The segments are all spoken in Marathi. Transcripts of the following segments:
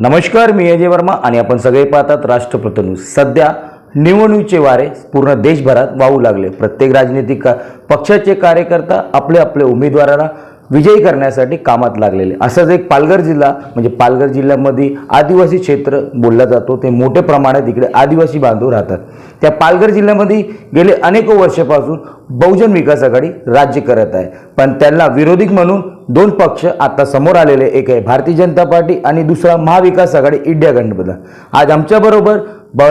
नमस्कार मी अजय वर्मा आणि आपण सगळे पाहतात राष्ट्रप्रथ न्यूज. सध्या निवडणुकीचे वारे पूर्ण देशभरात वाहू लागले. प्रत्येक राजनीतिक का- पक्षाचे कार्यकर्ता आपले आपले उमेदवारांना विजयी करण्यासाठी कामात लागलेले. असंच एक पालघर जिल्हा म्हणजे पालघर जिल्ह्यामध्ये आदिवासी क्षेत्र बोलला जातो. ते मोठ्या प्रमाणात इकडे आदिवासी बांधव राहतात. त्या पालघर जिल्ह्यामध्ये गेले अनेक वर्षापासून बहुजन विकास आघाडी राज्य करत आहे. पण त्यांना विरोधक म्हणून दोन पक्ष आता समोर आलेले. एक आहे भारतीय जनता पार्टी आणि दुसरा महाविकास आघाडी इंडिया गठबंधन आज आमच्याबरोबर ब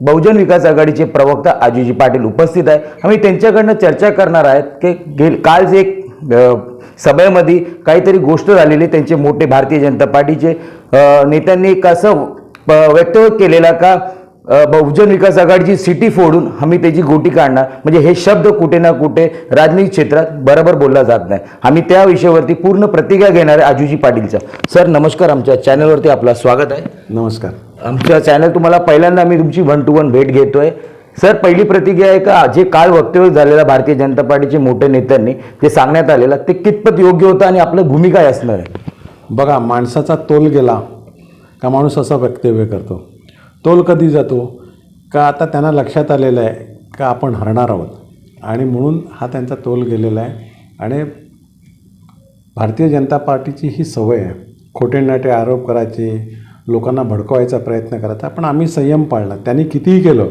बहुजन विकास आघाडीचे प्रवक्ता आजीजी पाटील उपस्थित आहे. आम्ही त्यांच्याकडनं चर्चा करणार आहेत की गे काल जे एक सभेमध्ये काहीतरी गोष्ट झालेली त्यांचे मोठे भारतीय जनता पार्टीचे नेत्यांनी कसं वक्तव्य केलेला का बहुजन विकास आघाडीची सिटी फोडून आम्ही त्याची गोटी काढणार? म्हणजे हे शब्द कुठे ना कुठे राजनीतिक क्षेत्रात बरोबर बोलला जात नाही. आम्ही त्या विषयावरती पूर्ण प्रतिक्रिया घेणार आहे आजूजी पाटीलचा सर नमस्कार. आमच्या चॅनलवरती आपलं स्वागत आहे. नमस्कार. आमच्या चॅनल तुम्हाला पहिल्यांदा मी तुमची वन टू वन भेट घेतोय. सर पहिली प्रतिक्रिया आहे का? जे काल वक्तव्य झालेलं भारतीय जनता पार्टीचे मोठे नेत्यांनी ते सांगण्यात आलेलं ते कितपत योग्य होतं आणि आपलं भूमिका काय असणार आहे? बघा माणसाचा तोल गेला का माणूस असं वक्तव्य करतो? तोल कधी जातो? का आता त्यांना लक्षात आलेलं आहे का आपण हरणार आहोत? आणि म्हणून हा त्यांचा तोल गेलेला आहे. आणि भारतीय जनता पार्टीची ही सवय आहे. खोटे नाटे आरोप करायचे लोकांना भडकवायचा प्रयत्न करायचा पण आम्ही संयम पाळला. त्यांनी कितीही केलं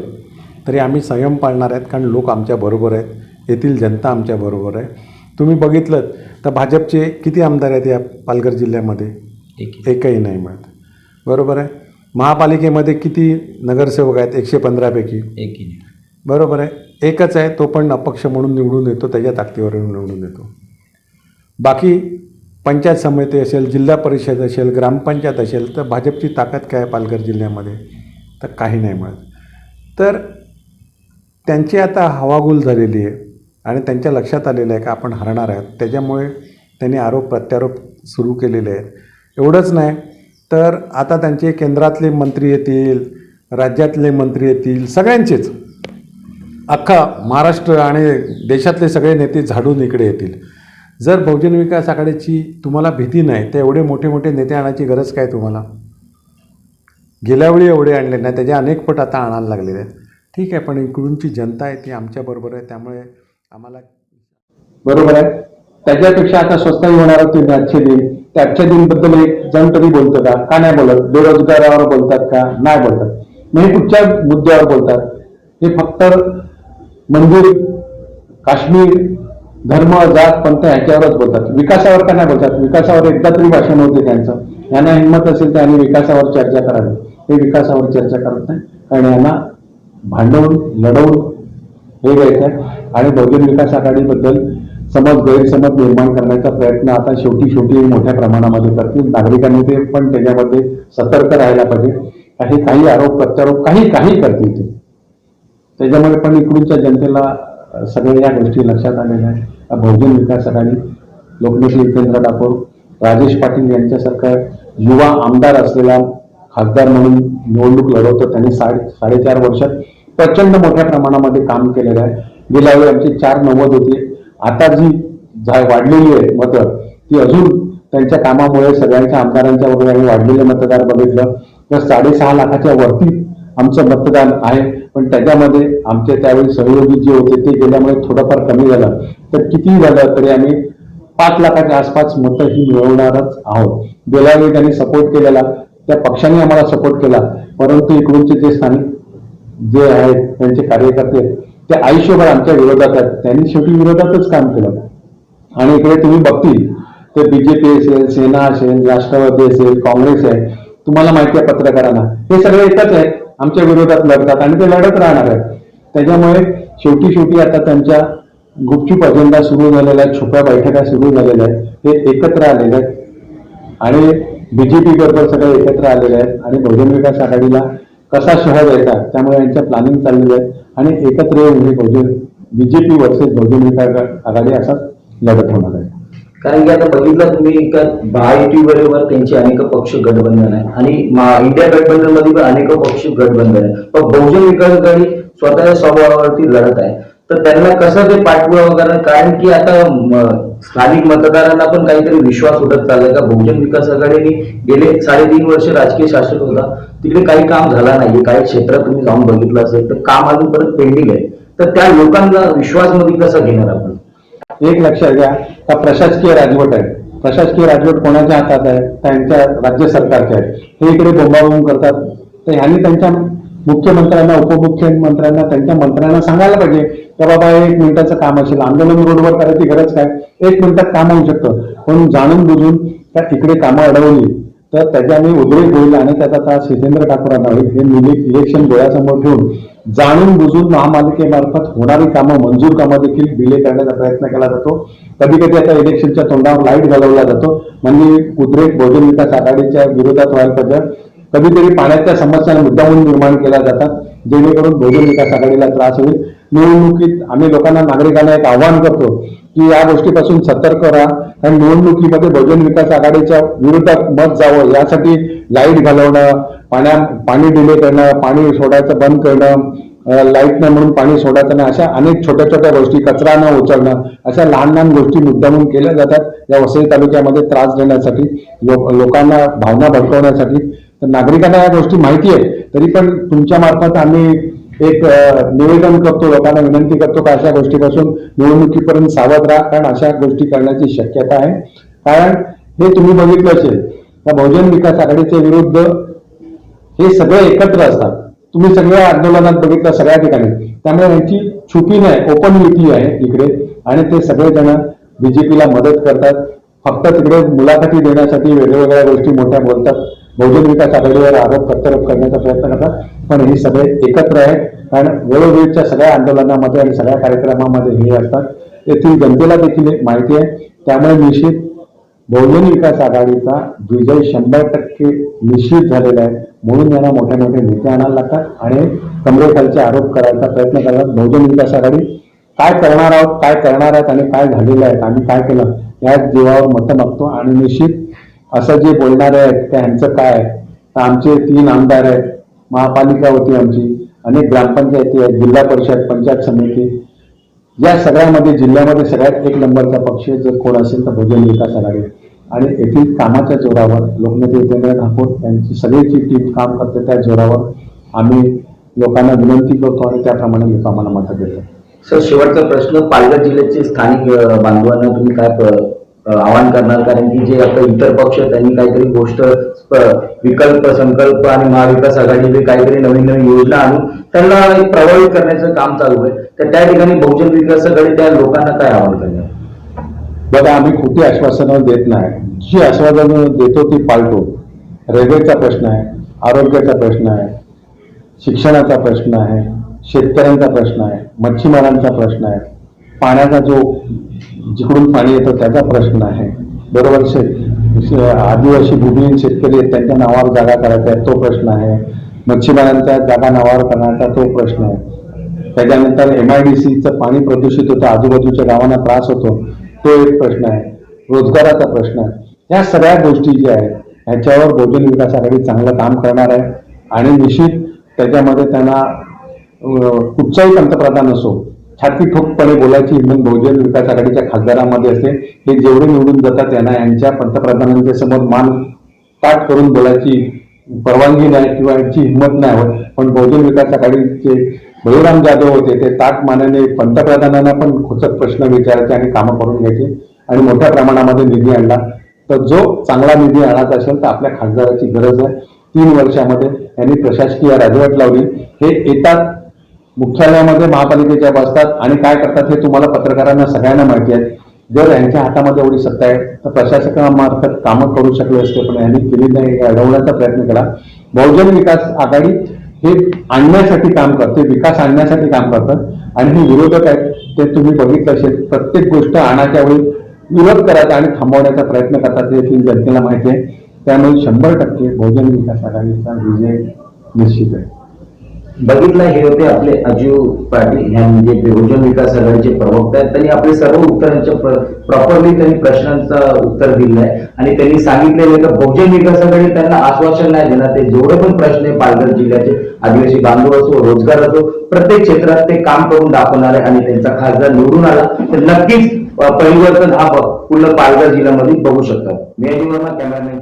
तरी आम्ही संयम पाळणार आहेत कारण लोक आमच्याबरोबर आहेत. येथील जनता आमच्याबरोबर आहे. तुम्ही बघितलं तर भाजपचे किती आमदार आहेत या पालघर जिल्ह्यामध्ये? एकही. नाही मिळत. बरोबर आहे? महापालिकेमध्ये किती नगरसेवक आहेत? एकशे पंधरापैकी. बरोबर आहे? एकच आहे तो पण अपक्ष म्हणून निवडून येतो त्याच्या ताकदीवर निवडून येतो. बाकी पंचायत समिती असेल जिल्हा परिषद असेल ग्रामपंचायत असेल तर भाजपची ताकद काय आहे पालघर जिल्ह्यामध्ये? तर काही नाही मिळत. तर त्यांची आता हवागुल झालेली आहे आणि त्यांच्या लक्षात आलेलं आहे का आपण हरणार आहोत. त्याच्यामुळे त्यांनी आरोप प्रत्यारोप सुरू केलेले आहेत. एवढंच नाही तर आता त्यांचे केंद्रातले मंत्री येतील राज्यातले मंत्री येतील सगळ्यांचेच. अख्खा महाराष्ट्र आणि देशातले सगळे नेते झाडून इकडे येतील. जर बहुजन विकास आघाडीची तुम्हाला भीती नाही तर एवढे मोठे मोठे नेते आणायची गरज काय तुम्हाला? गेल्यावेळी एवढे आणले नाही त्याचे अनेक पट आता आणायला लागलेले आहेत. ठीक आहे पण इकडूनची जनता आहे ती आमच्याबरोबर आहे त्यामुळे आम्हाला बरोबर आहे. त्याच्यापेक्षा आता स्वस्तही होणार तुम्ही आजचे दिन. त्या आजच्या दिनबद्दल एक जण तरी बोलतो का? का नाही बोलत? बेरोजगारावर बोलतात का? नाही बोलतात म्हणजे कुठच्या मुद्द्यावर बोलतात? हे फक्त मंदिर काश्मीर धर्म जात पंथ ह्याच्यावरच बोलतात. विकासावर का नाही बोलतात? विकासावर एकदा तरी भाषण होते त्यांचं. यांना हिंमत असेल तर यांनी विकासावर चर्चा करावी. हे विकासावर चर्चा करत नाही. कारण यांना भांडवून लढवून हे घ्यायचं आहे. आणि बहुजन विकास आघाडीबद्दल समज गैरसमज निर्माण करण्याचा प्रयत्न आता शेवटी शेवटी मोठ्या प्रमाणामध्ये करतील. नागरिकांनी ते पण त्याच्यामध्ये सतर्क राहायला पाहिजे. काही काही आरोप प्रत्यारोप काही काही करतील ते. त्याच्यामुळे पण इकडूनच्या जनतेला सगळ्या या गोष्टी लक्षात आलेल्या आहेत. बहुजन विकास आघाडी लोकनेते जितेंद्र ठाकूर राजेश पाटील यांच्यासारखा युवा आमदार असलेला खासदार म्हणून निवडणूक लढवतो त्यांनी साडे साडेचार वर्षात प्रचंड मोठ्या प्रमाणामध्ये काम केलेलं आहे. गेल्या वेळी आमची चार नव्वद होती. आता जी झा- वाढलेली आहे मतं ती अजून त्यांच्या कामामुळे सगळ्यांच्या आमदारांच्या वगैरे आम्ही वाढलेले मतदार बघितलं तर साडेसहा लाखाच्या वरती आमचं मतदान आहे. पण त्याच्यामध्ये आमचे त्यावेळी सहयोगी जे होते ते गेल्यामुळे थोडंफार कमी झालं. तर किती झालं तरी आम्ही पाच लाखाच्या आसपास मतं ही मिळवणारच आहोत. गेल्या वेळी त्यांनी सपोर्ट केलेला त्या पक्षाने आम्हाला सपोर्ट केला. परंतु इकडूनचे जे स्थानिक जे आहेत त्यांचे कार्यकर्ते ते आयुष्यभर आमच्या विरोधात आहेत. त्यांनी शेवटी विरोधातच काम केलं. आणि इकडे तुम्ही बघतील तर बीजेपी असेल सेना असेल राष्ट्रवादी असेल काँग्रेस आहे. तुम्हाला माहिती आहे पत्रकारांना. हे सगळे एकच आहेत आमच्या विरोधात लढतात आणि ते लढत राहणार आहेत. त्याच्यामुळे शेवटी शेवटी आता त्यांच्या गुपचूप अजेंडा सुरू झालेला आहे छुप्या बैठका सुरू झालेल्या आहेत. हे एकत्र आलेले आहेत. आणि बीजेपी बरोबर सगळे एकत्र आलेले आहेत आणि बहुजन विकास आघाडीला कसा शहर द्यायचा त्यामुळे यांचं प्लॅनिंग चाललेलं आहे आणि एकत्र येऊन हे बहुजन बीजेपी वर्सेस बहुजन विकास आघाडी असा लढत होणार आहे. कारण की आता बघितलं तुम्ही का महायुती बरोबर त्यांचे अनेक पक्ष गठबंधन आहे आणि इंडिया गठबंधनमध्ये पण अनेक पक्ष गठबंधन आहे पण बहुजन विकास आघाडी स्वतःच्या स्वभावावरती लढत आहे. तर त्यांना कसं ते पाठपुरावा करणार कारण की आता स्थानिक मतदारांना पण काहीतरी विश्वास उठत चाललाय का? बहुजन विकास आघाडीने गेले साडेतीन वर्ष राजकीय शासन होता. तिकडे काही काम झाला नाही काही क्षेत्रात तुम्ही जाऊन बघितलं असेल तर काम अजून परत पेंडिंग आहे. तर त्या लोकांना विश्वासमध्ये कसा घेणार आपण? एक लक्षात घ्या हा प्रशासकीय राजवट आहे. प्रशासकीय राजवट कोणाच्या हातात आहे? त्यांच्या राज्य सरकारच्या आहे हे इकडे बोंबाबोंब करतात. तर ह्यांनी त्यांच्या मुख्यमंत्र्यांना उपमुख्यमंत्र्यांना त्यांच्या मंत्र्यांना सांगायला पाहिजे की बाबा एक मिनिटाचं काम असेल आंदोलन रोडवर करायची गरज काय? एक मिनिटात काम होऊ शकतं. पण जाणून बुजून त्या तिकडे कामं अडवली. तर त्याच्याने उद्रेक होईल आणि त्याचा त्रास हितेंद्र ठाकूरांना होईल हे निले- इलेक्शन डोळ्यासमोर ठेवून जाणून बुजून महापालिकेमार्फत होणारी कामं मंजूर कामं देखील डिले करण्याचा प्रयत्न केला जातो. कधी कधी आता इलेक्शनच्या तोंडावर लाइट घालवला जातो. म्हणजे उद्रेक बहुजन विकास आघाडीच्या विरोधात व्हायला पाहिजे. कधीतरी पाण्याच्या समस्या मुद्दामून निर्माण केल्या जातात. जेणेकरून बहुजन विकास आघाडीला त्रास होईल. निवडणुकीत आम्ही लोकांना नागरिकांना एक आव्हान करतो की या गोष्टीपासून सतर्क राहा आणि निवडणुकीमध्ये बहुजन विकास आघाडीच्या विरोधात मत जावं. यासाठी लाइट घालवणं पाण्या पाणी डिले करणं पाणी सोडायचं बंद करणं लाइट नाही म्हणून पाणी सोडायचं नाही अशा अनेक छोट्या छोट्या गोष्टी कचरा न उचलणं अशा लहान लहान गोष्टी मुद्दामून केल्या जातात. या वसई तालुक्यामध्ये त्रास देण्यासाठी लोकांना भावना भडकवण्यासाठी तर नागरिकांना या गोष्टी माहिती आहे तरी पण तुमच्या मार्फत आम्ही एक निवेदन करतो लोकांना विनंती करतो का अशा गोष्टीपासून निवडणुकीपर्यंत सावध राहा कारण अशा गोष्टी करण्याची शक्यता आहे. कारण हे तुम्ही बघितलं असेल का बहुजन विकास आघाडीच्या विरुद्ध हे सगळे एकत्र असतात. तुम्ही सगळ्या आंदोलनात बघितलं सगळ्या ठिकाणी. त्यामुळे यांची छुपी नाही ओपन युती आहे इकडे. आणि ते सगळेजण बीजेपीला मदत करतात. फक्त तिकडे मुलाखती देण्यासाठी वेगवेगळ्या गोष्टी मोठ्या बोलतात. बहुजन विकास आघाडीवर आरोप प्रत्यारोप करण्याचा प्रयत्न करतात. पण हे सगळे एकत्र आहेत कारण वेळोवेळच्या सगळ्या आंदोलनामध्ये आणि सगळ्या कार्यक्रमामध्ये हे असतात. येथील जनतेला देखील एक माहिती आहे. त्यामुळे निश्चित बहुजन विकास आघाडीचा विजय शंभर टक्के निश्चित झालेला आहे. म्हणून यांना मोठे मोठे नेते आणायला लागतात आणि कमरेखालचे आरोप करायचा प्रयत्न करतात. बहुजन विकास आघाडी. काय करणार आहोत काय करणार आहेत आणि काय झालेलं आहे आम्ही काय केलं? याच जीवावर मतं मागतो आणि निश्चित असं जे बोलणारे आहेत त्या ह्यांचं काय आहे? तर आमचे तीन आमदार आहेत महापालिका होती आमची अनेक ग्रामपंचायती आहेत जिल्हा परिषद पंचायत समिती. या सगळ्यामध्ये जिल्ह्यामध्ये सगळ्यात एक नंबरचा पक्ष जर कोण असेल तर बहुजन विकास आघाडी. आणि येथील कामाच्या जोरावर लोकनेते देवेंद्र ठाकूर यांची सगळीची टीम काम करते त्या जोरावर आम्ही लोकांना विनंती करतो आणि त्याप्रमाणे लोक आम्हाला मतं देतात सर शेवटचा प्रश्न पालघर जिल्ह्याचे स्थानिक बांधवांना तुम्ही काय आवाहन करणार? कारण की जे आता इतर पक्ष त्यांनी काहीतरी गोष्ट विकल्प संकल्प आणि महाविकास आघाडीचे काहीतरी नवीन नवीन योजना आणून त्यांना प्रभावित करण्याचं काम चालू आहे. तर त्या ठिकाणी बहुजन विकास आघाडी त्या लोकांना काय आवाहन करणार? बघा आम्ही कुठे आश्वासनं देत नाही. जी आश्वासनं देतो ती पाळतो रेल्वेचा प्रश्न आहे आरोग्याचा प्रश्न आहे शिक्षणाचा प्रश्न आहे शेतकऱ्यांचा प्रश्न आहे मच्छीमारांचा प्रश्न आहे पाण्याचा जो जिकडून पाणी येतं त्याचा प्रश्न आहे. बरोबर शेत आदिवासी भूमिहीन शेतकरी आहेत त्यांच्या नावावर जागा करायचा आहे तो प्रश्न आहे. मच्छीमारांच्या जागा नावावर करण्याचा तो प्रश्न आहे. त्याच्यानंतर एम आय डी सीचं पाणी प्रदूषित होतं आजूबाजूच्या गावांना त्रास होतो तो एक प्रश्न आहे. रोजगाराचा प्रश्न आहे. या सगळ्या गोष्टी ज्या आहेत ह्याच्यावर बहुजन विकास आघाडी चांगलं काम करणार आहे. आणि निश्चित त्याच्यामध्ये त्यांना कुठचाही पंतप्रधान असो छाती ठोकपणे बोलायची हिंमत बहुजन विकास आघाडीच्या खासदारांमध्ये असते हे जेवढे निवडून जातात त्यांना यांच्या पंतप्रधानांच्या समोर मान ताट करून बोलायची परवानगी नाही किंवा यांची हिंमत नाही होत. पण बहुजन विकास आघाडीचे बळीराम जाधव होते ते ताट मानाने पंतप्रधानांना पण खोचक प्रश्न विचारायचे आणि कामं करून घ्यायचे आणि मोठ्या प्रमाणामध्ये निधी आणला. तर जो चांगला निधी आणायचा असेल तर आपल्या खासदाराची गरज आहे. तीन वर्षामध्ये यांनी प्रशासकीय राजवट लावली. हे येतात मुख्यालयामध्ये महापालिकेच्या बसतात आणि काय करतात हे तुम्हाला पत्रकारांना सगळ्यांना माहिती आहे. जर यांच्या हातामध्ये एवढी सत्ता आहे तर प्रशासकामार्फत कामं करू शकले असते पण यांनी केली नाही अडवण्याचा प्रयत्न केला. बहुजन विकास आघाडी हे आणण्यासाठी काम करते विकास आणण्यासाठी काम करतात. आणि हे विरोधक आहेत ते तुम्ही बघितलं असेल प्रत्येक गोष्ट आणाच्या वेळी विरोध करायचा आणि थांबवण्याचा प्रयत्न करतात हे देखील जनतेला माहिती आहे. त्यामुळे शंभर टक्के बहुजन विकास आघाडीचा विजय निश्चित आहे. बघितलं हे होते आपले अजीव पाटील. ह्या म्हणजे बहुजन विकास आघाडीचे प्रवक्ते आहेत. त्यांनी आपले सर्व उत्तरांच्या प्रॉपरली त्यांनी प्रश्नांचं उत्तर दिलं आहे आणि त्यांनी सांगितलेलं आहे बहुजन विकास आघाडी त्यांना आश्वासन नाही देणार ते जेवढे पण प्रश्न आहे पालघर जिल्ह्याचे आदिवासी बांधव असो रोजगार असो प्रत्येक क्षेत्रात ते काम करून दाखवणार आहे आणि त्यांचा खासदार निवडून आला तर नक्कीच परिवर्तन हा पूर्ण पालघर जिल्ह्यामध्ये बघू शकतात. मी वर्मा कॅमेरामॅन